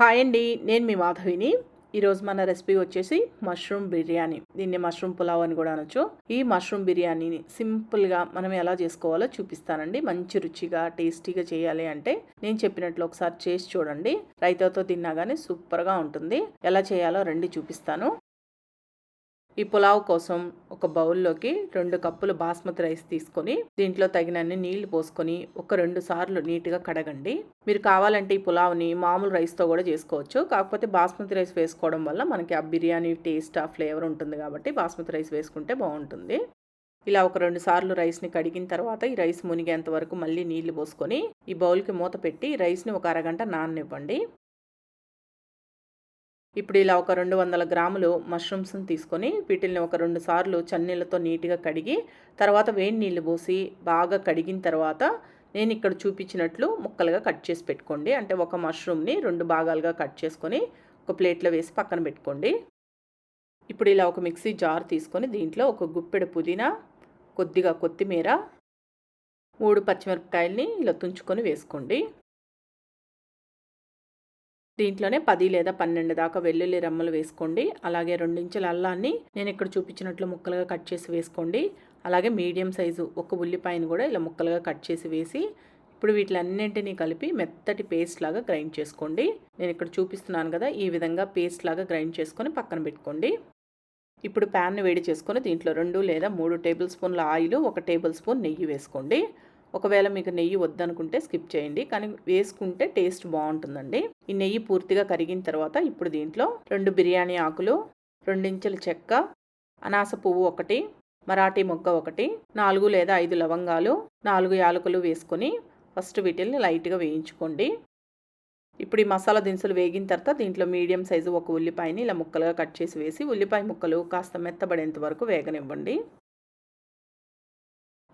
Hi అండి నేను మీ మాధవిని. ఈరోజు మన రెసిపీ వచ్చేసి మష్రూమ్ బిర్యానీ. దీన్ని మష్రూమ్ పులావ్ అని కూడా అనొచ్చు. ఈ మష్రూమ్ బిర్యానీని సింపుల్గా మనం ఎలా చేసుకోవాలో చూపిస్తానండి. మంచి రుచిగా టేస్టీగా చేయాలి అంటే నేను చెప్పినట్లు ఒకసారి చేసి చూడండి. రైతాతో తిన్నా కానీ సూపర్గా ఉంటుంది. ఎలా చేయాలో రండి చూపిస్తాను. ఈ పులావ్ కోసం ఒక బౌల్లోకి రెండు కప్పులు బాస్మతి రైస్ తీసుకొని దీంట్లో తగినన్ని నీళ్ళు పోసుకొని ఒక రెండు సార్లు నీట్గా కడగండి. మీరు కావాలంటే ఈ పులావ్ని మామూలు రైస్తో కూడా చేసుకోవచ్చు. కాకపోతే బాస్మతి రైస్ వేసుకోవడం వల్ల మనకి ఆ బిర్యానీ టేస్ట్ ఆ ఫ్లేవర్ ఉంటుంది కాబట్టి బాస్మతి రైస్ వేసుకుంటే బాగుంటుంది. ఇలా ఒక రెండు సార్లు రైస్ని కడిగిన తర్వాత ఈ రైస్ మునిగేంత వరకు మళ్ళీ నీళ్ళు పోసుకొని ఈ బౌల్కి మూత పెట్టి రైస్ని ఒక అరగంట నాననివ్వండి. ఇప్పుడు ఇలా ఒక రెండు వందల గ్రాములు మష్రూమ్స్ని తీసుకొని వీటిని ఒక రెండు సార్లు చన్నీళ్ళతో నీట్గా కడిగి తర్వాత వేడి నీళ్ళు పోసి బాగా కడిగిన తర్వాత నేను ఇక్కడ చూపించినట్లు ముక్కలుగా కట్ చేసి పెట్టుకోండి. అంటే ఒక మష్రూమ్ని రెండు భాగాలుగా కట్ చేసుకొని ఒక ప్లేట్లో వేసి పక్కన పెట్టుకోండి. ఇప్పుడు ఇలా ఒక మిక్సీ జార్ తీసుకొని దీంట్లో ఒక గుప్పెడు పుదీనా కొద్దిగా కొత్తిమీర మూడు పచ్చిమిరపకాయల్ని ఇలా తుంచుకొని వేసుకోండి. దీంట్లోనే పది లేదా పన్నెండు దాకా వెల్లుల్లి రమ్మలు వేసుకోండి. అలాగే రెండించెల అల్లాన్ని నేను ఇక్కడ చూపించినట్లు ముక్కలుగా కట్ చేసి వేసుకోండి. అలాగే మీడియం సైజు ఒక ఉల్లిపాయను కూడా ఇలా ముక్కలుగా కట్ చేసి వేసి ఇప్పుడు వీటిలన్నింటినీ కలిపి మెత్తటి పేస్ట్ లాగా గ్రైండ్ చేసుకోండి. నేను ఇక్కడ చూపిస్తున్నాను కదా ఈ విధంగా పేస్ట్ లాగా గ్రైండ్ చేసుకొని పక్కన పెట్టుకోండి. ఇప్పుడు ప్యాన్ను వేడి చేసుకొని దీంట్లో రెండు లేదా మూడు టేబుల్ స్పూన్ల ఆయిల్ ఒక టేబుల్ స్పూన్ నెయ్యి వేసుకోండి. ఒకవేళ మీకు నెయ్యి వద్దనుకుంటే స్కిప్ చేయండి కానీ వేసుకుంటే టేస్ట్ బాగుంటుందండి. ఈ నెయ్యి పూర్తిగా కరిగిన తర్వాత ఇప్పుడు దీంట్లో రెండు బిర్యానీ ఆకులు రెండించెల చెక్క అనాస పువ్వు ఒకటి మరాఠీ మొగ్గ ఒకటి నాలుగు లేదా ఐదు లవంగాలు నాలుగు యాలకులు వేసుకొని ఫస్ట్ వీటిల్ని లైట్గా వేయించుకోండి. ఇప్పుడు ఈ మసాలా దినుసులు వేగిన తర్వాత దీంట్లో మీడియం సైజు ఒక ఉల్లిపాయని ఇలా ముక్కలుగా కట్ చేసి వేసి ఉల్లిపాయ ముక్కలు కాస్త మెత్తబడేంత వరకు వేగనివ్వండి.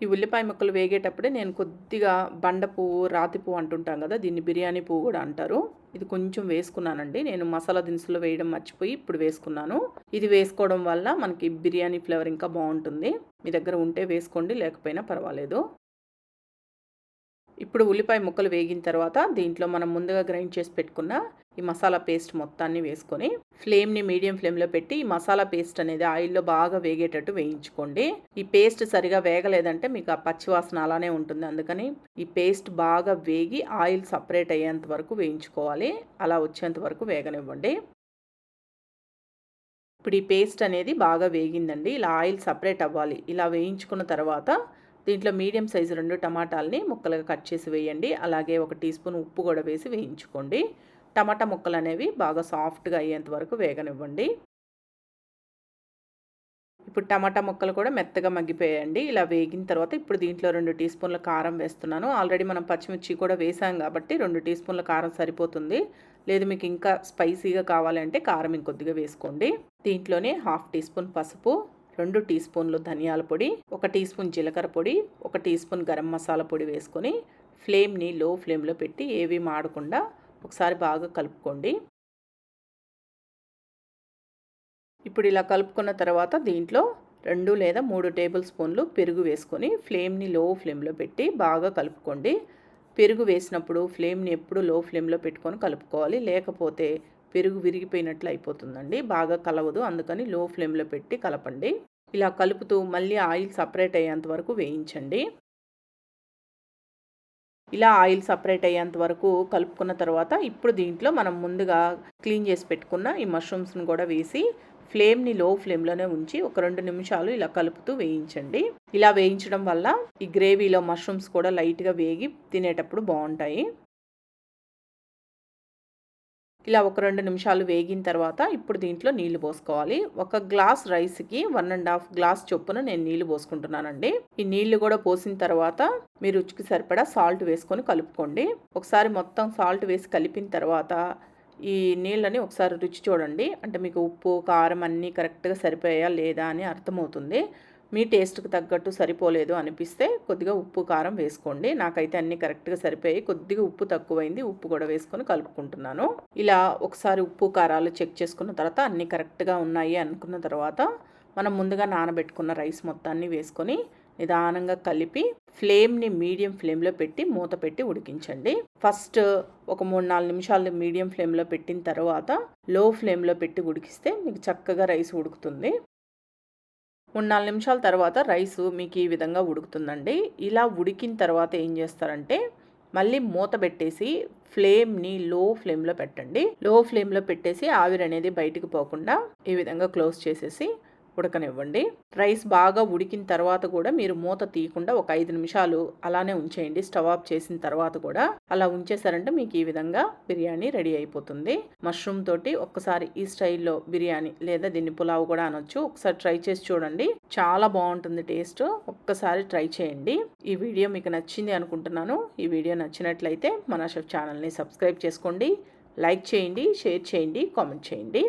ఈ ఉల్లిపాయ ముక్కలు వేగేటప్పుడే నేను కొద్దిగా బండ పువ్వు రాతి పువ్వు అంటుంటాం కదా దీన్ని బిర్యానీ పువ్వు కూడా అంటారు. ఇది కొంచెం వేసుకున్నానండి. నేను మసాలా దినుసులు వేయడం మర్చిపోయి ఇప్పుడు వేసుకున్నాను. ఇది వేసుకోవడం వల్ల మనకి బిర్యానీ ఫ్లేవర్ ఇంకా బాగుంటుంది. మీ దగ్గర ఉంటే వేసుకోండి లేకపోయినా పర్వాలేదు. ఇప్పుడు ఉల్లిపాయ ముక్కలు వేగిన తర్వాత దీంట్లో మనం ముందుగా గ్రైండ్ చేసి పెట్టుకున్న ఈ మసాలా పేస్ట్ మొత్తాన్ని వేసుకొని ఫ్లేమ్ని మీడియం ఫ్లేమ్లో పెట్టి ఈ మసాలా పేస్ట్ అనేది ఆయిల్లో బాగా వేగేటట్టు వేయించుకోండి. ఈ పేస్ట్ సరిగా వేగలేదంటే మీకు ఆ పచ్చివాసన అలానే ఉంటుంది. అందుకని ఈ పేస్ట్ బాగా వేగి ఆయిల్ సపరేట్ అయ్యేంత వరకు వేయించుకోవాలి. అలా వచ్చేంత వరకు వేగనివ్వండి. ఇప్పుడు ఈ పేస్ట్ అనేది బాగా వేగిందండి. ఇలా ఆయిల్ సపరేట్ అవ్వాలి. ఇలా వేయించుకున్న తర్వాత దీంట్లో మీడియం సైజు రెండు టమాటాలని ముక్కలుగా కట్ చేసి వేయండి. అలాగే ఒక టీ స్పూన్ ఉప్పు కూడా వేసి వేయించుకోండి. టమాటా ముక్కలు అనేవి బాగా సాఫ్ట్గా అయ్యేంత వరకు వేగనివ్వండి. ఇప్పుడు టమాటా ముక్కలు కూడా మెత్తగా మగ్గిపోయాయండి. ఇలా వేగిన తర్వాత ఇప్పుడు దీంట్లో రెండు టీ స్పూన్ల కారం వేస్తున్నాను. ఆల్రెడీ మనం పచ్చిమిర్చి కూడా వేసాం కాబట్టి రెండు టీ స్పూన్ల కారం సరిపోతుంది. లేదు మీకు ఇంకా స్పైసీగా కావాలంటే కారం ఇంకొద్దిగా వేసుకోండి. దీంట్లోనే హాఫ్ టీ స్పూన్ పసుపు రెండు టీ స్పూన్లు ధనియాల పొడి ఒక టీ స్పూన్ జీలకర్ర పొడి ఒక టీ స్పూన్ గరం మసాలా పొడి వేసుకొని ఫ్లేమ్ని లో ఫ్లేమ్లో పెట్టి ఏవి మాడకుండా ఒకసారి బాగా కలుపుకోండి. ఇప్పుడు ఇలా కలుపుకున్న తర్వాత దీంట్లో రెండు లేదా మూడు టేబుల్ స్పూన్లు పెరుగు వేసుకొని ఫ్లేమ్ని లో ఫ్లేమ్లో పెట్టి బాగా కలుపుకోండి. పెరుగు వేసినప్పుడు ఫ్లేమ్ని ఎప్పుడు లో ఫ్లేమ్లో పెట్టుకొని కలుపుకోవాలి. లేకపోతే పెరుగు విరిగిపోయినట్లు అయిపోతుందండి. బాగా కలవదు. అందుకని లో ఫ్లేమ్లో పెట్టి కలపండి. ఇలా కలుపుతూ మళ్ళీ ఆయిల్ సపరేట్ అయ్యేంత వరకు వేయించండి. ఇలా ఆయిల్ సపరేట్ అయ్యేంత వరకు కలుపుకున్న తర్వాత ఇప్పుడు దీంట్లో మనం ముందుగా క్లీన్ చేసి పెట్టుకున్న ఈ మష్రూమ్స్ని కూడా వేసి ఫ్లేమ్ని లో ఫ్లేమ్లోనే ఉంచి ఒక రెండు నిమిషాలు ఇలా కలుపుతూ వేయించండి. ఇలా వేయించడం వల్ల ఈ గ్రేవీలో మష్రూమ్స్ కూడా లైట్గా వేగి తినేటప్పుడు బాగుంటాయి. ఇలా ఒక రెండు నిమిషాలు వేగిన తర్వాత ఇప్పుడు దీంట్లో నీళ్ళు పోసుకోవాలి. ఒక గ్లాస్ రైస్కి వన్ అండ్ హాఫ్ గ్లాస్ చొప్పున నేను నీళ్ళు పోసుకుంటున్నానండి. ఈ నీళ్ళు కూడా పోసిన తర్వాత మీరు రుచికి సరిపడా సాల్ట్ వేసుకొని కలుపుకోండి. ఒకసారి మొత్తం సాల్ట్ వేసి కలిపిన తర్వాత ఈ నీళ్ళని ఒకసారి రుచి చూడండి. అంటే మీకు ఉప్పు కారం అన్నీ కరెక్ట్గా సరిపోయా లేదా అని అర్థమవుతుంది. మీ టేస్ట్కి తగ్గట్టు సరిపోలేదు అనిపిస్తే కొద్దిగా ఉప్పు కారం వేసుకోండి. నాకైతే అన్నీ కరెక్ట్గా సరిపోయి కొద్దిగా ఉప్పు తక్కువైంది. ఉప్పు కూడా వేసుకొని కలుపుకుంటున్నాను. ఇలా ఒకసారి ఉప్పు కారాలు చెక్ చేసుకున్న తర్వాత అన్నీ కరెక్ట్గా ఉన్నాయి అనుకున్న తర్వాత మనం ముందుగా నానబెట్టుకున్న రైస్ మొత్తాన్ని వేసుకొని నిదానంగా కలిపి ఫ్లేమ్ని మీడియం ఫ్లేమ్లో పెట్టి మూత పెట్టి ఉడికించండి. ఫస్ట్ ఒక మూడు నాలుగు నిమిషాలు మీడియం ఫ్లేమ్లో పెట్టిన తర్వాత లో ఫ్లేమ్లో పెట్టి ఉడికిస్తే మీకు చక్కగా రైస్ ఉడుకుతుంది. మూడు నాలుగు నిమిషాల తర్వాత రైస్ మీకు ఈ విధంగా ఉడుకుతుందండి. ఇలా ఉడికిన తర్వాత ఏం చేస్తారంటే మళ్ళీ మూత పెట్టేసి ఫ్లేమ్ని లో ఫ్లేమ్లో పెట్టండి. లో ఫ్లేమ్లో పెట్టేసి ఆవిరి అనేది బయటికి పోకుండా ఈ విధంగా క్లోజ్ చేసేసి ఉడకనివ్వండి. రైస్ బాగా ఉడికిన తర్వాత కూడా మీరు మూత తీయకుండా ఒక ఐదు నిమిషాలు అలానే ఉంచేయండి. స్టవ్ ఆఫ్ చేసిన తర్వాత కూడా అలా ఉంచేసారంటే మీకు ఈ విధంగా బిర్యానీ రెడీ అయిపోతుంది. మష్రూమ్ తోటి ఒక్కసారి ఈ స్టైల్లో బిర్యానీ లేదా దీన్ని పులావ్ కూడా అనొచ్చు. ఒకసారి ట్రై చేసి చూడండి. చాలా బాగుంటుంది టేస్ట్. ఒక్కసారి ట్రై చేయండి. ఈ వీడియో మీకు నచ్చింది అనుకుంటున్నాను. ఈ వీడియో నచ్చినట్లయితే మన షెఫ్ ఛానల్ని సబ్స్క్రైబ్ చేసుకోండి. లైక్ చేయండి షేర్ చేయండి కామెంట్ చేయండి.